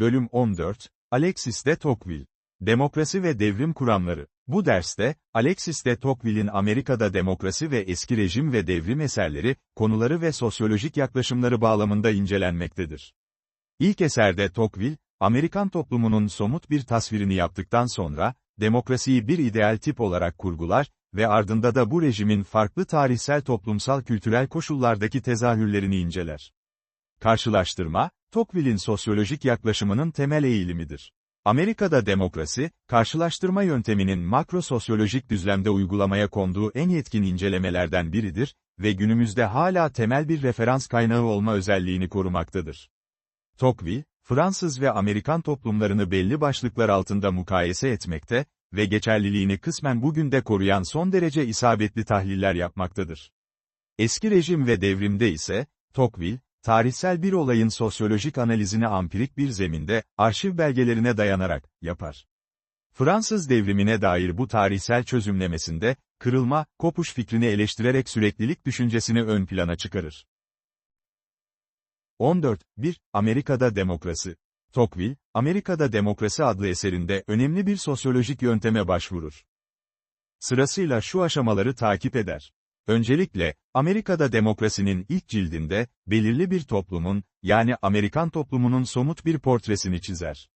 Bölüm 14, Alexis de Tocqueville. Demokrasi ve devrim kuramları. Bu derste, Alexis de Tocqueville'in Amerika'da demokrasi ve eski rejim ve devrim eserleri, konuları ve sosyolojik yaklaşımları bağlamında incelenmektedir. İlk eserde Tocqueville, Amerikan toplumunun somut bir tasvirini yaptıktan sonra, demokrasiyi bir ideal tip olarak kurgular ve ardında da bu rejimin farklı tarihsel toplumsal kültürel koşullardaki tezahürlerini inceler. Karşılaştırma, Tocqueville'in sosyolojik yaklaşımının temel eğilimidir. Amerika'da demokrasi, karşılaştırma yönteminin makro sosyolojik düzlemde uygulamaya konduğu en yetkin incelemelerden biridir ve günümüzde hala temel bir referans kaynağı olma özelliğini korumaktadır. Tocqueville, Fransız ve Amerikan toplumlarını belli başlıklar altında mukayese etmekte ve geçerliliğini kısmen bugün de koruyan son derece isabetli tahliller yapmaktadır. Eski rejim ve devrimde ise, Tocqueville, tarihsel bir olayın sosyolojik analizini ampirik bir zeminde, arşiv belgelerine dayanarak, yapar. Fransız devrimine dair bu tarihsel çözümlemesinde, kırılma, kopuş fikrini eleştirerek süreklilik düşüncesini ön plana çıkarır. 14. 1. Amerika'da demokrasi. Tocqueville, Amerika'da Demokrasi adlı eserinde önemli bir sosyolojik yönteme başvurur. Sırasıyla şu aşamaları takip eder. Öncelikle, Amerika'da demokrasinin ilk cildinde, belirli bir toplumun, yani Amerikan toplumunun somut bir portresini çizer.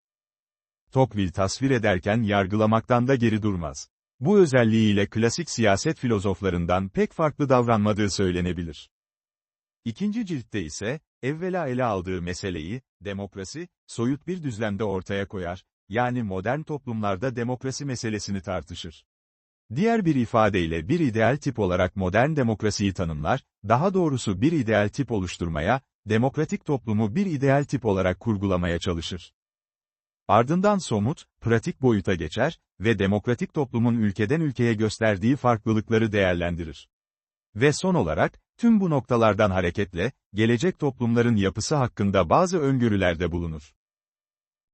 Tocqueville tasvir ederken yargılamaktan da geri durmaz. Bu özelliğiyle klasik siyaset filozoflarından pek farklı davranmadığı söylenebilir. İkinci ciltte ise, evvela ele aldığı meseleyi, demokrasi, soyut bir düzlemde ortaya koyar, yani modern toplumlarda demokrasi meselesini tartışır. Diğer bir ifadeyle bir ideal tip olarak modern demokrasiyi tanımlar, daha doğrusu bir ideal tip oluşturmaya, demokratik toplumu bir ideal tip olarak kurgulamaya çalışır. Ardından somut, pratik boyuta geçer ve demokratik toplumun ülkeden ülkeye gösterdiği farklılıkları değerlendirir. Ve son olarak, tüm bu noktalardan hareketle, gelecek toplumların yapısı hakkında bazı öngörülerde bulunur.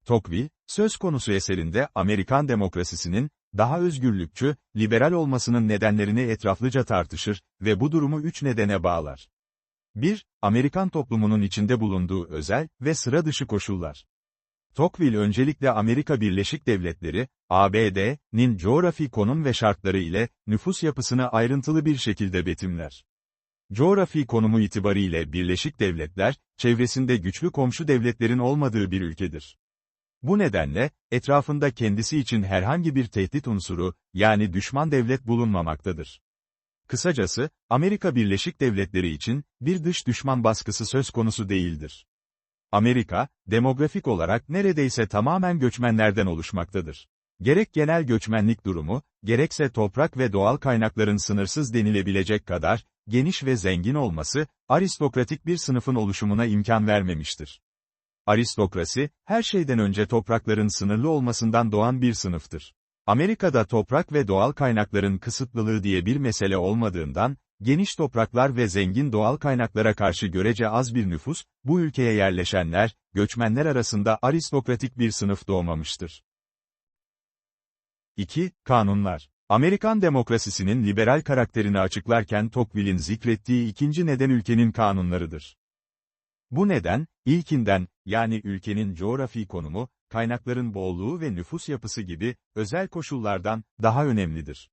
Tocqueville, söz konusu eserinde Amerikan demokrasisinin, daha özgürlükçü, liberal olmasının nedenlerini etraflıca tartışır ve bu durumu üç nedene bağlar. 1. Amerikan toplumunun içinde bulunduğu özel ve sıra dışı koşullar. Tocqueville öncelikle Amerika Birleşik Devletleri, ABD'nin coğrafi konum ve şartları ile nüfus yapısını ayrıntılı bir şekilde betimler. Coğrafi konumu itibariyle Birleşik Devletler, çevresinde güçlü komşu devletlerin olmadığı bir ülkedir. Bu nedenle, etrafında kendisi için herhangi bir tehdit unsuru, yani düşman devlet bulunmamaktadır. Kısacası, Amerika Birleşik Devletleri için, bir dış düşman baskısı söz konusu değildir. Amerika, demografik olarak neredeyse tamamen göçmenlerden oluşmaktadır. Gerek genel göçmenlik durumu, gerekse toprak ve doğal kaynakların sınırsız denilebilecek kadar, geniş ve zengin olması, aristokratik bir sınıfın oluşumuna imkan vermemiştir. Aristokrasi, her şeyden önce toprakların sınırlı olmasından doğan bir sınıftır. Amerika'da toprak ve doğal kaynakların kısıtlılığı diye bir mesele olmadığından, geniş topraklar ve zengin doğal kaynaklara karşı görece az bir nüfus, bu ülkeye yerleşenler, göçmenler arasında aristokratik bir sınıf doğmamıştır. 2. Kanunlar Amerikan demokrasisinin liberal karakterini açıklarken Tocqueville'in zikrettiği ikinci neden ülkenin kanunlarıdır. Bu neden, ilkinden, yani ülkenin coğrafi konumu, kaynakların bolluğu ve nüfus yapısı gibi, özel koşullardan, daha önemlidir.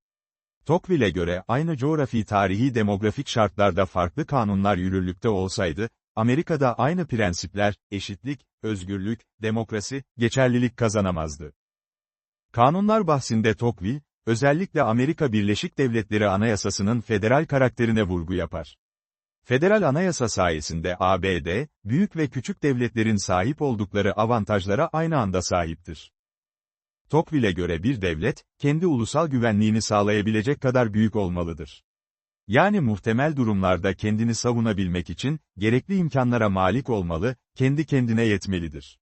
Tocqueville'e göre aynı coğrafi tarihi demografik şartlarda farklı kanunlar yürürlükte olsaydı, Amerika'da aynı prensipler, eşitlik, özgürlük, demokrasi, geçerlilik kazanamazdı. Kanunlar bahsinde Tocqueville, özellikle Amerika Birleşik Devletleri Anayasası'nın federal karakterine vurgu yapar. Federal anayasa sayesinde ABD, büyük ve küçük devletlerin sahip oldukları avantajlara aynı anda sahiptir. Tocqueville'e göre bir devlet, kendi ulusal güvenliğini sağlayabilecek kadar büyük olmalıdır. Yani muhtemel durumlarda kendini savunabilmek için, gerekli imkanlara malik olmalı, kendi kendine yetmelidir.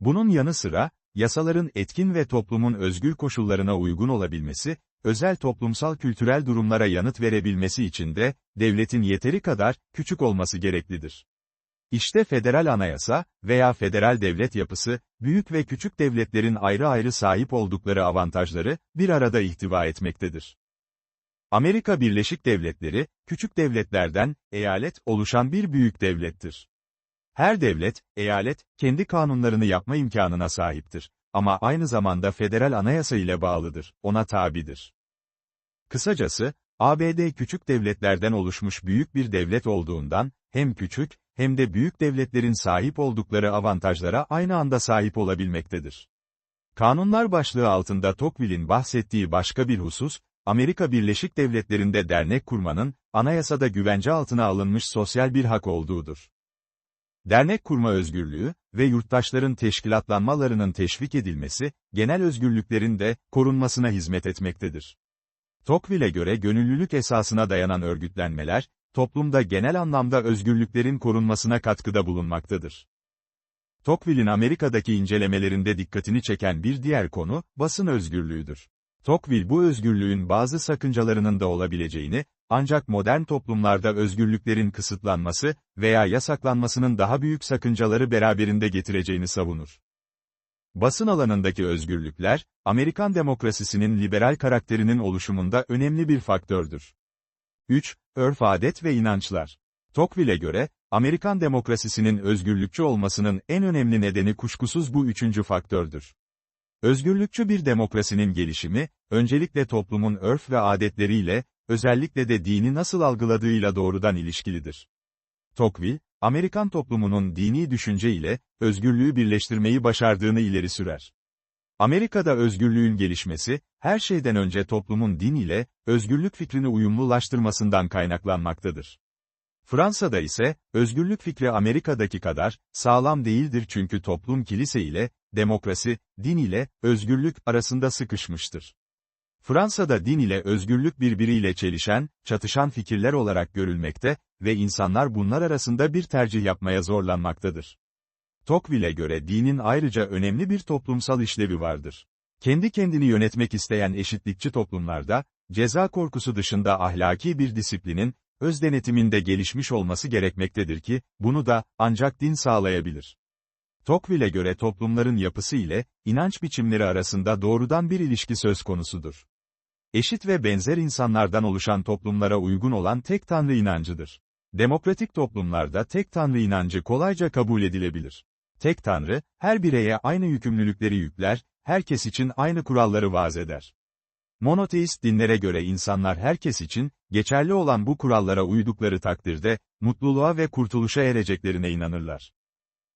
Bunun yanı sıra, yasaların etkin ve toplumun özgür koşullarına uygun olabilmesi, özel toplumsal kültürel durumlara yanıt verebilmesi için de, devletin yeteri kadar, küçük olması gereklidir. İşte federal anayasa veya federal devlet yapısı, büyük ve küçük devletlerin ayrı ayrı sahip oldukları avantajları, bir arada ihtiva etmektedir. Amerika Birleşik Devletleri, küçük devletlerden, eyalet, oluşan bir büyük devlettir. Her devlet, eyalet, kendi kanunlarını yapma imkanına sahiptir. Ama aynı zamanda federal anayasa ile bağlıdır, ona tabidir. Kısacası, ABD küçük devletlerden oluşmuş büyük bir devlet olduğundan, hem küçük, hem de büyük devletlerin sahip oldukları avantajlara aynı anda sahip olabilmektedir. Kanunlar başlığı altında Tocqueville'in bahsettiği başka bir husus, Amerika Birleşik Devletleri'nde dernek kurmanın, anayasada güvence altına alınmış sosyal bir hak olduğudur. Dernek kurma özgürlüğü ve yurttaşların teşkilatlanmalarının teşvik edilmesi, genel özgürlüklerin de korunmasına hizmet etmektedir. Tocqueville'e göre gönüllülük esasına dayanan örgütlenmeler, toplumda genel anlamda özgürlüklerin korunmasına katkıda bulunmaktadır. Tocqueville'in Amerika'daki incelemelerinde dikkatini çeken bir diğer konu, basın özgürlüğüdür. Tocqueville bu özgürlüğün bazı sakıncalarının da olabileceğini, ancak modern toplumlarda özgürlüklerin kısıtlanması veya yasaklanmasının daha büyük sakıncaları beraberinde getireceğini savunur. Basın alanındaki özgürlükler, Amerikan demokrasisinin liberal karakterinin oluşumunda önemli bir faktördür. 3. Örf adet ve inançlar. Tocqueville'e göre, Amerikan demokrasisinin özgürlükçü olmasının en önemli nedeni kuşkusuz bu üçüncü faktördür. Özgürlükçü bir demokrasinin gelişimi, öncelikle toplumun örf ve adetleriyle, özellikle de dini nasıl algıladığıyla doğrudan ilişkilidir. Tocqueville, Amerikan toplumunun dini düşünce ile, özgürlüğü birleştirmeyi başardığını ileri sürer. Amerika'da özgürlüğün gelişmesi, her şeyden önce toplumun din ile, özgürlük fikrini uyumlulaştırmasından kaynaklanmaktadır. Fransa'da ise, özgürlük fikri Amerika'daki kadar, sağlam değildir çünkü toplum kilise ile, demokrasi, din ile, özgürlük arasında sıkışmıştır. Fransa'da din ile özgürlük birbiriyle çelişen, çatışan fikirler olarak görülmekte ve insanlar bunlar arasında bir tercih yapmaya zorlanmaktadır. Tocqueville'e göre dinin ayrıca önemli bir toplumsal işlevi vardır. Kendi kendini yönetmek isteyen eşitlikçi toplumlarda, ceza korkusu dışında ahlaki bir disiplinin, öz denetiminde gelişmiş olması gerekmektedir ki, bunu da, ancak din sağlayabilir. Tocqueville'e göre toplumların yapısı ile, inanç biçimleri arasında doğrudan bir ilişki söz konusudur. Eşit ve benzer insanlardan oluşan toplumlara uygun olan tek tanrı inancıdır. Demokratik toplumlarda tek tanrı inancı kolayca kabul edilebilir. Tek tanrı, her bireye aynı yükümlülükleri yükler, herkes için aynı kuralları vaz eder. Monoteist dinlere göre insanlar herkes için, geçerli olan bu kurallara uydukları takdirde, mutluluğa ve kurtuluşa ereceklerine inanırlar.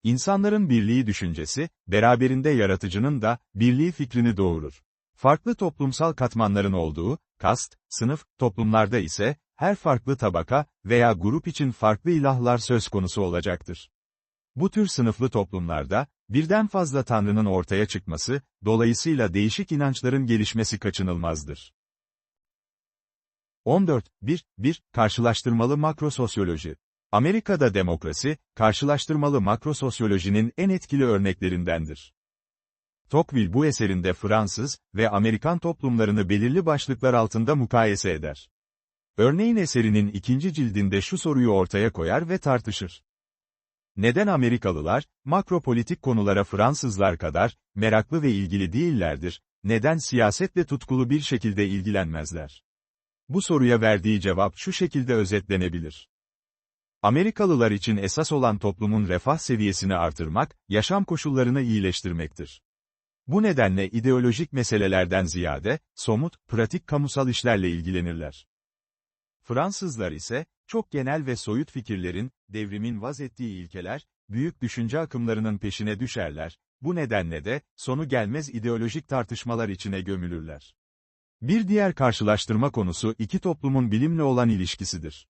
İnsanların birliği düşüncesi, beraberinde yaratıcının da, birliği fikrini doğurur. Farklı toplumsal katmanların olduğu, kast, sınıf, toplumlarda ise, her farklı tabaka veya grup için farklı ilahlar söz konusu olacaktır. Bu tür sınıflı toplumlarda, birden fazla tanrının ortaya çıkması, dolayısıyla değişik inançların gelişmesi kaçınılmazdır. 14. 1. 1. Karşılaştırmalı makrososyoloji. Amerika'da demokrasi, karşılaştırmalı makrososyolojinin en etkili örneklerindendir. Tocqueville bu eserinde Fransız ve Amerikan toplumlarını belirli başlıklar altında mukayese eder. Örneğin eserinin ikinci cildinde şu soruyu ortaya koyar ve tartışır. Neden Amerikalılar, makropolitik konulara Fransızlar kadar, meraklı ve ilgili değillerdir, neden siyasetle tutkulu bir şekilde ilgilenmezler? Bu soruya verdiği cevap şu şekilde özetlenebilir. Amerikalılar için esas olan toplumun refah seviyesini artırmak, yaşam koşullarını iyileştirmektir. Bu nedenle ideolojik meselelerden ziyade, somut, pratik kamusal işlerle ilgilenirler. Fransızlar ise, çok genel ve soyut fikirlerin, devrimin vaz ettiği ilkeler, büyük düşünce akımlarının peşine düşerler, bu nedenle de, sonu gelmez ideolojik tartışmalar içine gömülürler. Bir diğer karşılaştırma konusu iki toplumun bilimle olan ilişkisidir.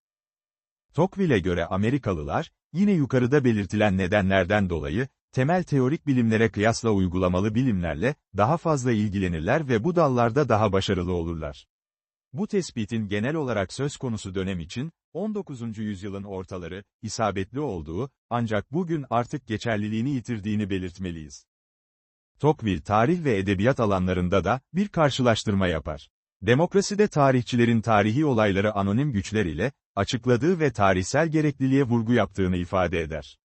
Tocqueville'e göre Amerikalılar, yine yukarıda belirtilen nedenlerden dolayı, temel teorik bilimlere kıyasla uygulamalı bilimlerle, daha fazla ilgilenirler ve bu dallarda daha başarılı olurlar. Bu tespitin genel olarak söz konusu dönem için, 19. yüzyılın ortaları, isabetli olduğu, ancak bugün artık geçerliliğini yitirdiğini belirtmeliyiz. Tocqueville tarih ve edebiyat alanlarında da, bir karşılaştırma yapar. Demokraside tarihçilerin tarihi olayları anonim güçler ile, açıkladığı ve tarihsel gerekliliğe vurgu yaptığını ifade eder.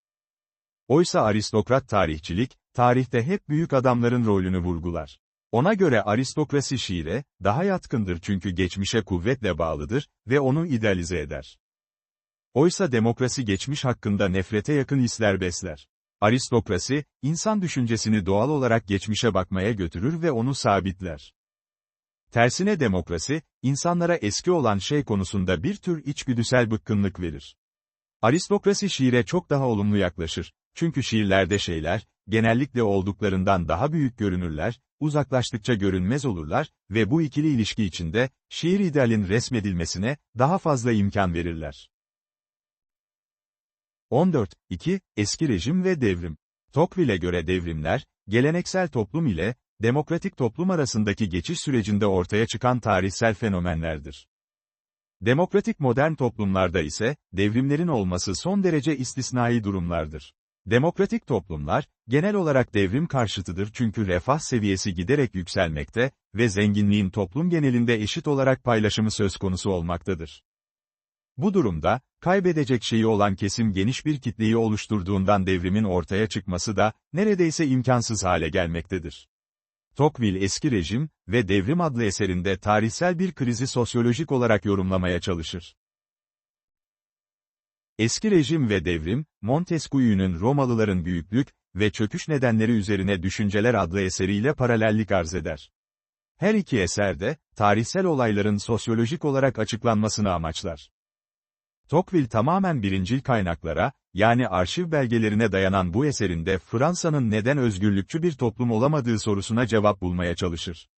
Oysa aristokrat tarihçilik, tarihte hep büyük adamların rolünü vurgular. Ona göre aristokrasi şiire, daha yatkındır çünkü geçmişe kuvvetle bağlıdır ve onu idealize eder. Oysa demokrasi geçmiş hakkında nefrete yakın hisler besler. Aristokrasi, insan düşüncesini doğal olarak geçmişe bakmaya götürür ve onu sabitler. Tersine demokrasi, insanlara eski olan şey konusunda bir tür içgüdüsel bıkkınlık verir. Aristokrasi şiire çok daha olumlu yaklaşır. Çünkü şiirlerde şeyler, genellikle olduklarından daha büyük görünürler, uzaklaştıkça görünmez olurlar ve bu ikili ilişki içinde, şiir idealin resmedilmesine, daha fazla imkan verirler. 14. 2. Eski rejim ve devrim. Tocqueville'e göre devrimler, geleneksel toplum ile, demokratik toplum arasındaki geçiş sürecinde ortaya çıkan tarihsel fenomenlerdir. Demokratik modern toplumlarda ise, devrimlerin olması son derece istisnai durumlardır. Demokratik toplumlar, genel olarak devrim karşıtıdır çünkü refah seviyesi giderek yükselmekte ve zenginliğin toplum genelinde eşit olarak paylaşımı söz konusu olmaktadır. Bu durumda, kaybedecek şeyi olan kesim geniş bir kitleyi oluşturduğundan devrimin ortaya çıkması da, neredeyse imkansız hale gelmektedir. Tocqueville eski rejim ve devrim adlı eserinde tarihsel bir krizi sosyolojik olarak yorumlamaya çalışır. Eski rejim ve devrim, Montesquieu'nun Romalıların büyüklük ve çöküş nedenleri üzerine Düşünceler adlı eseriyle paralellik arz eder. Her iki eser de, tarihsel olayların sosyolojik olarak açıklanmasını amaçlar. Tocqueville tamamen birincil kaynaklara, yani arşiv belgelerine dayanan bu eserinde Fransa'nın neden özgürlükçü bir toplum olamadığı sorusuna cevap bulmaya çalışır.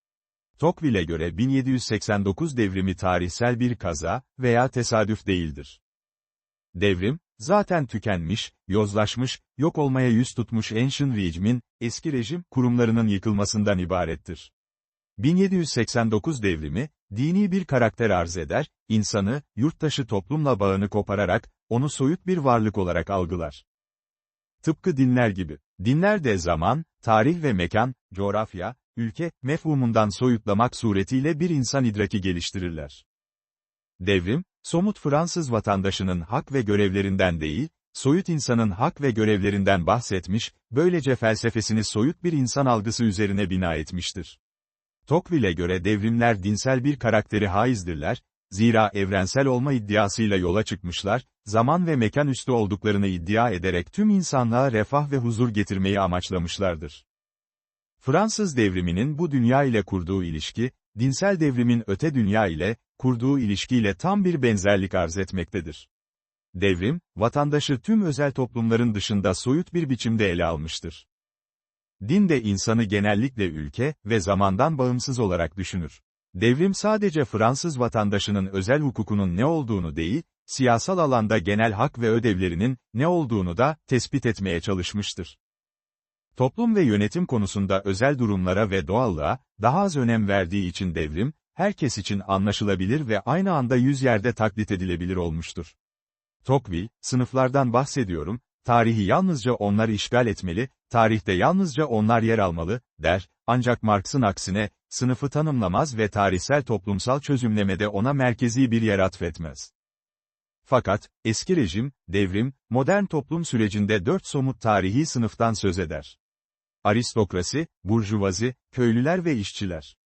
Tocqueville'e göre 1789 devrimi tarihsel bir kaza veya tesadüf değildir. Devrim, zaten tükenmiş, yozlaşmış, yok olmaya yüz tutmuş Ancient Regime'in, eski rejim, kurumlarının yıkılmasından ibarettir. 1789 devrimi, dini bir karakter arz eder, insanı, yurttaşı toplumla bağını kopararak, onu soyut bir varlık olarak algılar. Tıpkı dinler gibi. Dinler de zaman, tarih ve mekan, coğrafya, ülke, mefhumundan soyutlamak suretiyle bir insan idraki geliştirirler. Devrim, somut Fransız vatandaşının hak ve görevlerinden değil, soyut insanın hak ve görevlerinden bahsetmiş, böylece felsefesini soyut bir insan algısı üzerine bina etmiştir. Tocqueville'e göre devrimler dinsel bir karakteri haizdirler, zira evrensel olma iddiasıyla yola çıkmışlar, zaman ve mekan üstü olduklarını iddia ederek tüm insanlığa refah ve huzur getirmeyi amaçlamışlardır. Fransız devriminin bu dünya ile kurduğu ilişki, dinsel devrimin öte dünya ile, kurduğu ilişkiyle tam bir benzerlik arz etmektedir. Devrim, vatandaşı tüm özel toplumların dışında soyut bir biçimde ele almıştır. Din de insanı genellikle ülke ve zamandan bağımsız olarak düşünür. Devrim sadece Fransız vatandaşının özel hukukunun ne olduğunu değil, siyasal alanda genel hak ve ödevlerinin ne olduğunu da tespit etmeye çalışmıştır. Toplum ve yönetim konusunda özel durumlara ve doğallığa daha az önem verdiği için devrim, herkes için anlaşılabilir ve aynı anda yüz yerde taklit edilebilir olmuştur. Tocqueville, sınıflardan bahsediyorum, tarihi yalnızca onlar işgal etmeli, tarihte yalnızca onlar yer almalı, der, ancak Marx'ın aksine, sınıfı tanımlamaz ve tarihsel toplumsal çözümlemede ona merkezi bir yer atfetmez. Fakat, eski rejim, devrim, modern toplum sürecinde dört somut tarihi sınıftan söz eder. Aristokrasi, burjuvazi, köylüler ve işçiler.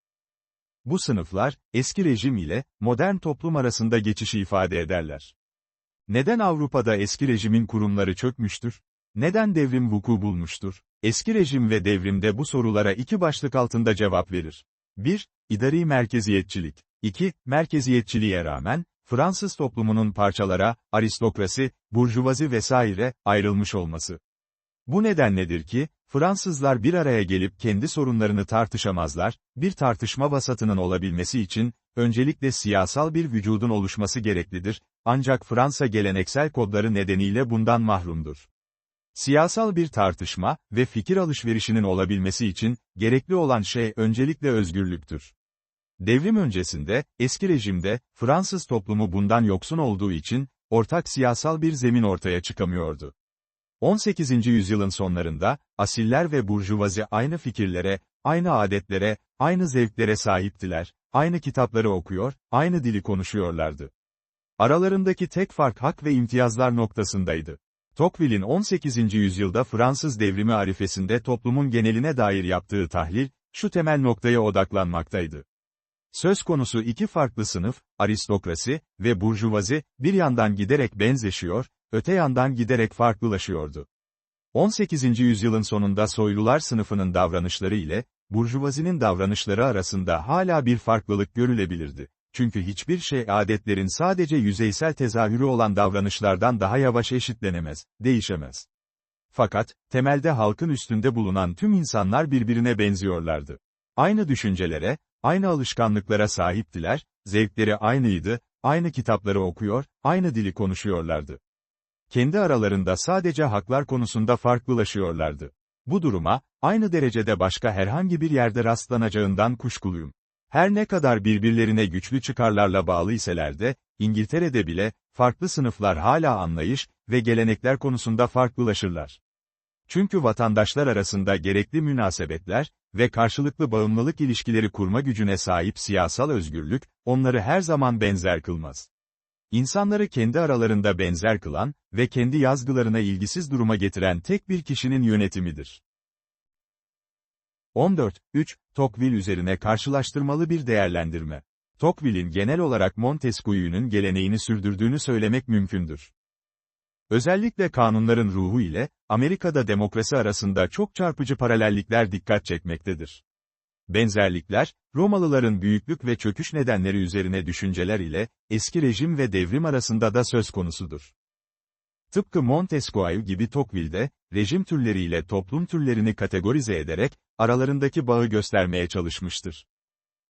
Bu sınıflar, eski rejim ile, modern toplum arasında geçişi ifade ederler. Neden Avrupa'da eski rejimin kurumları çökmüştür? Neden devrim vuku bulmuştur? Eski rejim ve devrimde bu sorulara iki başlık altında cevap verir. 1. İdari merkeziyetçilik. 2. Merkeziyetçiliğe rağmen, Fransız toplumunun parçalara, aristokrasi, burjuvazi vesaire, ayrılmış olması. Bu nedenledir ki, Fransızlar bir araya gelip kendi sorunlarını tartışamazlar, bir tartışma vasatının olabilmesi için, öncelikle siyasal bir vücudun oluşması gereklidir, ancak Fransa geleneksel kodları nedeniyle bundan mahrumdur. Siyasal bir tartışma ve fikir alışverişinin olabilmesi için, gerekli olan şey öncelikle özgürlüktür. Devrim öncesinde, eski rejimde, Fransız toplumu bundan yoksun olduğu için, ortak siyasal bir zemin ortaya çıkamıyordu. 18. yüzyılın sonlarında, asiller ve burjuvazi aynı fikirlere, aynı adetlere, aynı zevklere sahiptiler, aynı kitapları okuyor, aynı dili konuşuyorlardı. Aralarındaki tek fark hak ve imtiyazlar noktasındaydı. Tocqueville'in 18. yüzyılda Fransız devrimi arifesinde toplumun geneline dair yaptığı tahlil, şu temel noktaya odaklanmaktaydı. Söz konusu iki farklı sınıf, aristokrasi ve burjuvazi, bir yandan giderek benzeşiyor, öte yandan giderek farklılaşıyordu. 18. yüzyılın sonunda soylular sınıfının davranışları ile, burjuvazinin davranışları arasında hala bir farklılık görülebilirdi. Çünkü hiçbir şey adetlerin sadece yüzeysel tezahürü olan davranışlardan daha yavaş eşitlenemez, değişemez. Fakat, temelde halkın üstünde bulunan tüm insanlar birbirine benziyorlardı. Aynı düşüncelere, aynı alışkanlıklara sahiptiler, zevkleri aynıydı, aynı kitapları okuyor, aynı dili konuşuyorlardı. Kendi aralarında sadece haklar konusunda farklılaşıyorlardı. Bu duruma, aynı derecede başka herhangi bir yerde rastlanacağından kuşkuluyum. Her ne kadar birbirlerine güçlü çıkarlarla bağlı iseler de, İngiltere'de bile, farklı sınıflar hala anlayış ve gelenekler konusunda farklılaşırlar. Çünkü vatandaşlar arasında gerekli münasebetler ve karşılıklı bağımlılık ilişkileri kurma gücüne sahip siyasal özgürlük, onları her zaman benzer kılmaz. İnsanları kendi aralarında benzer kılan ve kendi yazgılarına ilgisiz duruma getiren tek bir kişinin yönetimidir. 14. 3. Tocqueville üzerine karşılaştırmalı bir değerlendirme. Tocqueville'in genel olarak Montesquieu'nun geleneğini sürdürdüğünü söylemek mümkündür. Özellikle kanunların ruhu ile, Amerika'da demokrasi arasında çok çarpıcı paralellikler dikkat çekmektedir. Benzerlikler, Romalıların büyüklük ve çöküş nedenleri üzerine düşünceler ile, eski rejim ve devrim arasında da söz konusudur. Tıpkı Montesquieu gibi Tocqueville rejim türleriyle toplum türlerini kategorize ederek, aralarındaki bağı göstermeye çalışmıştır.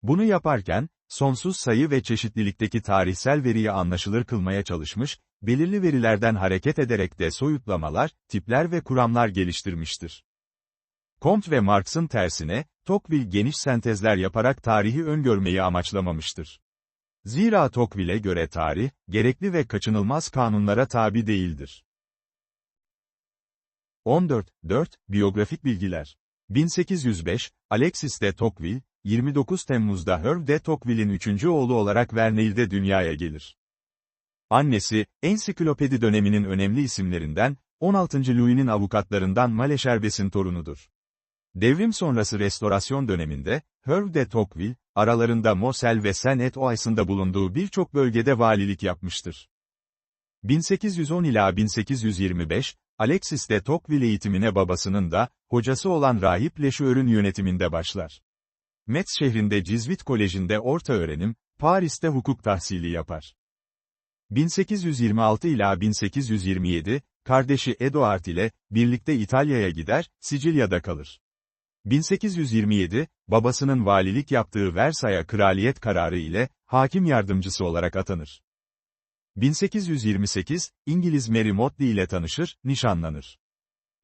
Bunu yaparken, sonsuz sayı ve çeşitlilikteki tarihsel veriyi anlaşılır kılmaya çalışmış, belirli verilerden hareket ederek de soyutlamalar, tipler ve kuramlar geliştirmiştir. Comte ve Marx'ın tersine, Tocqueville geniş sentezler yaparak tarihi öngörmeyi amaçlamamıştır. Zira Tocqueville'e göre tarih, gerekli ve kaçınılmaz kanunlara tabi değildir. 14. 4. Biyografik bilgiler. 1805, Alexis de Tocqueville, 29 Temmuz'da Herve de Tocqueville'in üçüncü oğlu olarak Verneuil'de dünyaya gelir. Annesi, ensiklopedi döneminin önemli isimlerinden, 16. Louis'nin avukatlarından Maleşerbes'in torunudur. Devrim sonrası restorasyon döneminde, Herve de Tocqueville, aralarında Mosel ve Seine-et-Ois'ında bulunduğu birçok bölgede valilik yapmıştır. 1810 ila 1825, Alexis de Tocqueville eğitimine babasının da, hocası olan Rahip Leşeur'ün yönetiminde başlar. Metz şehrinde Cizvit Koleji'nde orta öğrenim, Paris'te hukuk tahsili yapar. 1826 ila 1827, kardeşi Eduard ile, birlikte İtalya'ya gider, Sicilya'da kalır. 1827, babasının valilik yaptığı Versaya kraliyet kararı ile, hakim yardımcısı olarak atanır. 1828, İngiliz Mary Motley ile tanışır, nişanlanır.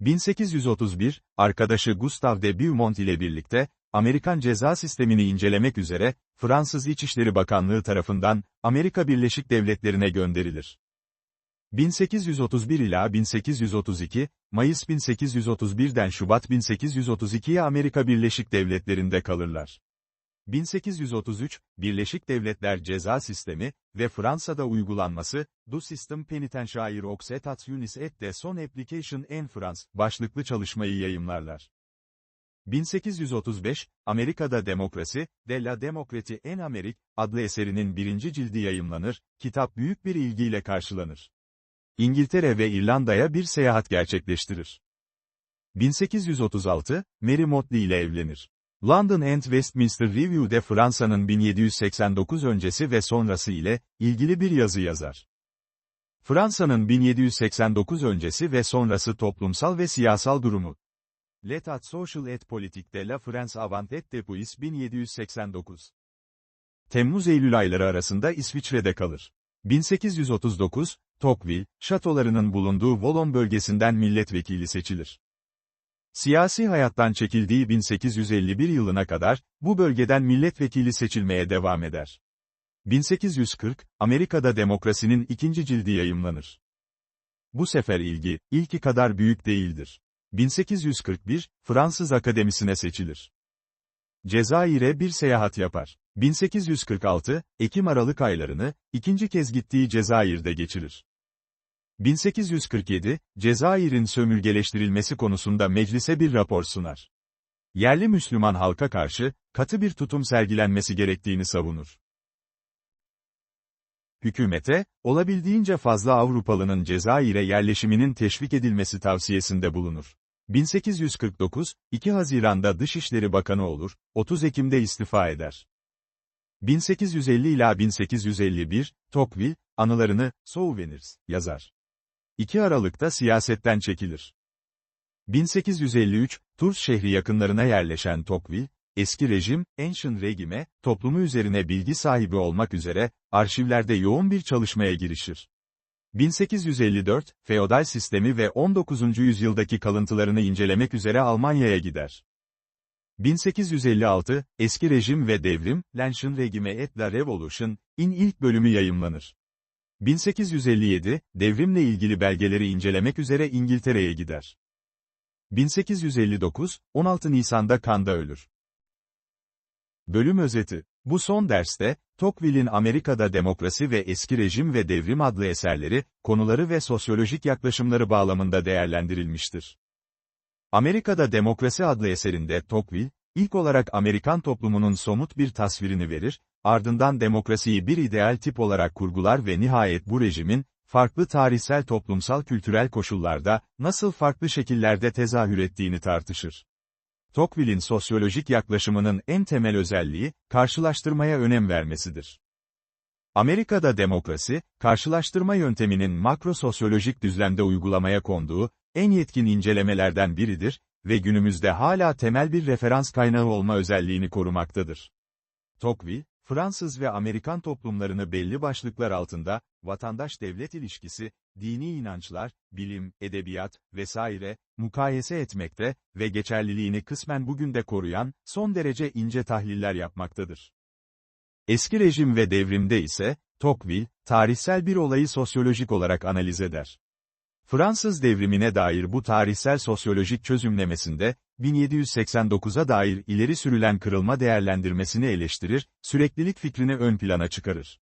1831, arkadaşı Gustave de Beaumont ile birlikte, Amerikan ceza sistemini incelemek üzere, Fransız İçişleri Bakanlığı tarafından, Amerika Birleşik Devletleri'ne gönderilir. 1831 ila 1832, Mayıs 1831'den Şubat 1832'ye Amerika Birleşik Devletleri'nde kalırlar. 1833, Birleşik Devletler Ceza Sistemi ve Fransa'da uygulanması, Du System Penitentiaire aux États-Unis et de son application en France, başlıklı çalışmayı yayımlarlar. 1835, Amerika'da Demokrasi, De la Demokrati en Amerik, adlı eserinin birinci cildi yayımlanır, kitap büyük bir ilgiyle karşılanır. İngiltere ve İrlanda'ya bir seyahat gerçekleştirir. 1836, Mary Motley ile evlenir. London and Westminster Review'de Fransa'nın 1789 öncesi ve sonrası ile ilgili bir yazı yazar. Fransa'nın 1789 öncesi ve sonrası toplumsal ve siyasal durumu. L'état social et politique de la France avant et depuis 1789. Temmuz-Eylül ayları arasında İsviçre'de kalır. 1839, Tocqueville, şatolarının bulunduğu Volon bölgesinden milletvekili seçilir. Siyasi hayattan çekildiği 1851 yılına kadar, bu bölgeden milletvekili seçilmeye devam eder. 1840, Amerika'da demokrasinin ikinci cildi yayımlanır. Bu sefer ilgi, ilki kadar büyük değildir. 1841, Fransız Akademisi'ne seçilir. Cezayir'e bir seyahat yapar. 1846, Ekim-Aralık aylarını, ikinci kez gittiği Cezayir'de geçirir. 1847, Cezayir'in sömürgeleştirilmesi konusunda meclise bir rapor sunar. yerli Müslüman halka karşı, katı bir tutum sergilenmesi gerektiğini savunur. Hükümete, olabildiğince fazla Avrupalının Cezayir'e yerleşiminin teşvik edilmesi tavsiyesinde bulunur. 1849, 2 Haziran'da Dışişleri Bakanı olur, 30 Ekim'de istifa eder. 1850 ila 1851, Tocqueville, anılarını, Souvenirs, yazar. 2 Aralık'ta siyasetten çekilir. 1853, Tours şehri yakınlarına yerleşen Tocqueville, eski rejim, Ancient Regime, toplumu üzerine bilgi sahibi olmak üzere, arşivlerde yoğun bir çalışmaya girişir. 1854, feodal sistemi ve 19. yüzyıldaki kalıntılarını incelemek üzere Almanya'ya gider. 1856, Eski Rejim ve Devrim, L'Ancien Regime et la Revolution, in ilk bölümü yayımlanır. 1857, devrimle ilgili belgeleri incelemek üzere İngiltere'ye gider. 1859, 16 Nisan'da Kanda ölür. Bölüm özeti. Bu son derste, Tocqueville'in Amerika'da Demokrasi ve Eski Rejim ve Devrim adlı eserleri, konuları ve sosyolojik yaklaşımları bağlamında değerlendirilmiştir. Amerika'da Demokrasi adlı eserinde Tocqueville, ilk olarak Amerikan toplumunun somut bir tasvirini verir, ardından demokrasiyi bir ideal tip olarak kurgular ve nihayet bu rejimin, farklı tarihsel toplumsal kültürel koşullarda, nasıl farklı şekillerde tezahür ettiğini tartışır. Tocqueville'in sosyolojik yaklaşımının en temel özelliği, karşılaştırmaya önem vermesidir. Amerika'da demokrasi, karşılaştırma yönteminin makro sosyolojik düzlemde uygulamaya konduğu, en yetkin incelemelerden biridir ve günümüzde hala temel bir referans kaynağı olma özelliğini korumaktadır. Tocqueville, Fransız ve Amerikan toplumlarını belli başlıklar altında, vatandaş-devlet ilişkisi, dini inançlar, bilim, edebiyat, vesaire, mukayese etmekte ve geçerliliğini kısmen bugün de koruyan, son derece ince tahliller yapmaktadır. Eski rejim ve devrimde ise, Tocqueville, tarihsel bir olayı sosyolojik olarak analiz eder. Fransız devrimine dair bu tarihsel sosyolojik çözümlemesinde, 1789'a dair ileri sürülen kırılma değerlendirmesini eleştirir, süreklilik fikrini ön plana çıkarır.